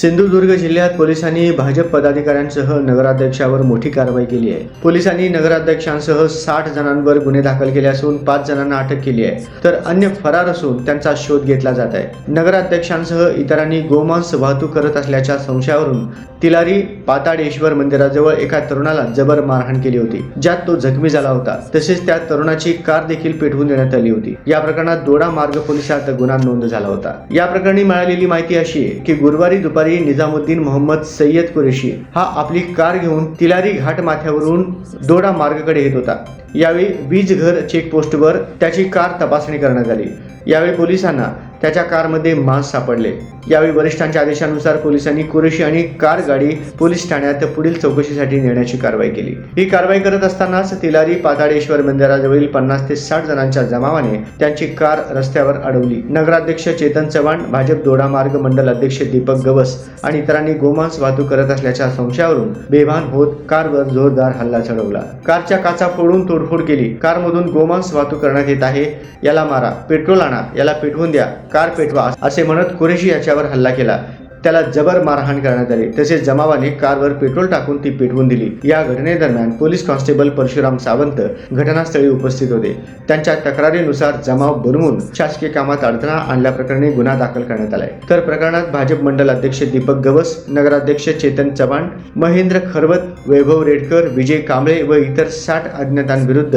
सिंधुदुर्ग जिल्ह्यात पोलिसांनी भाजप पदाधिकाऱ्यांसह नगराध्यक्षावर मोठी कारवाई केली आहे. पोलिसांनी नगराध्यक्षांसह साठ जणांवर गुन्हे दाखल केले असून पाच जणांना अटक केली आहे. तर अन्य फरार असून त्यांचा शोध घेतला जात आहे. नगराध्यक्षांसह इतरांनी गोमांस वाहतूक करत असल्याच्या संशयावरून तिलारी पाताडेश्वर मंदिराजवळ एका तरुणाला जबर मारहाण केली होती ज्यात तो जखमी झाला होता. तसेच त्या तरुणाची कार देखील पेटवून देण्यात आली होती. या प्रकरणात दोडा मार्ग पोलिसात गुन्हा नोंद झाला होता. या प्रकरणी मिळालेली माहिती अशी आहे की गुरुवारी दुपारी निजामुद्दीन मोहम्मद सय्यद कुरेशी हा आपली कार घेऊन तिलारी घाट माथ्यावरून दोडा मार्गाकडे येत होता. यावेळी वीज घर चेकपोस्टवर त्याची कार तपासणी करण्यात आली. यावेळी पोलिसांना त्याच्या कारमध्ये मांस सापडले. यावेळी वरिष्ठांच्या आदेशानुसार पोलिसांनी कुरेशी आणि कार गाडी पोलीस ठाण्यात पुढील चौकशीसाठी नेण्याची कारवाई केली. ही कारवाई करत असतानाच तिलारी पाताळेश्वर मंदिराजवळील पन्नास ते साठ जणांच्या जमावाने त्यांची कार रस्त्यावर अडवली. नगराध्यक्ष चेतन चव्हाण भाजप दोडा मार्ग मंडल अध्यक्ष दीपक गवस आणि इतरांनी गोमांस वाहतूक करत असल्याच्या संशयावरून बेभान होत कारवर जोरदार हल्ला चढवला. कारच्या काचा फोडून तोडफोड केली. कारमधून गोमांस वाहतूक करण्यात येत आहे याला मारा. पेट्रोल आणा याला पेटवून द्या. कार पेटवा असे म्हणत कुरेशी याच्यावर हल्ला केला. त्याला जबर मारहाण करण्यात आली. तसेच जमावाने कारवर पेट्रोल टाकून ती पेटवून दिली. या घटनेदरम्यान पोलीस कॉन्स्टेबल परशुराम सावंत घटनास्थळी उपस्थित होते. त्यांच्या तक्रारीनुसार जमाव बनवून शासकीय कामात अडथळा आणल्याप्रकरणी गुन्हा दाखल करण्यात आलाय. तर प्रकरणात भाजप मंडल अध्यक्ष दीपक गवस नगराध्यक्ष चेतन चव्हाण महेंद्र खरवत वैभव रेडकर विजय कांबळे व इतर साठ अज्ञातांविरुद्ध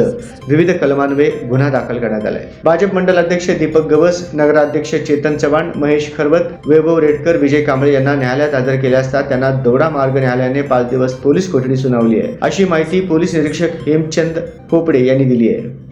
विविध कलमान्वये गुन्हा दाखल करण्यात आलाय. भाजप मंडल अध्यक्ष दीपक गवस नगराध्यक्ष चेतन चव्हाण महेश खरवत वैभव रेडकर विजय कांबळे यांना न्यायालयात हजर केले असता त्यांना दौडा मार्ग न्यायालयाने पाच दिवस पोलीस कोठडी सुनावली आहे. अशी माहिती पोलीस निरीक्षक हेमचंद खोपडे यांनी दिली आहे.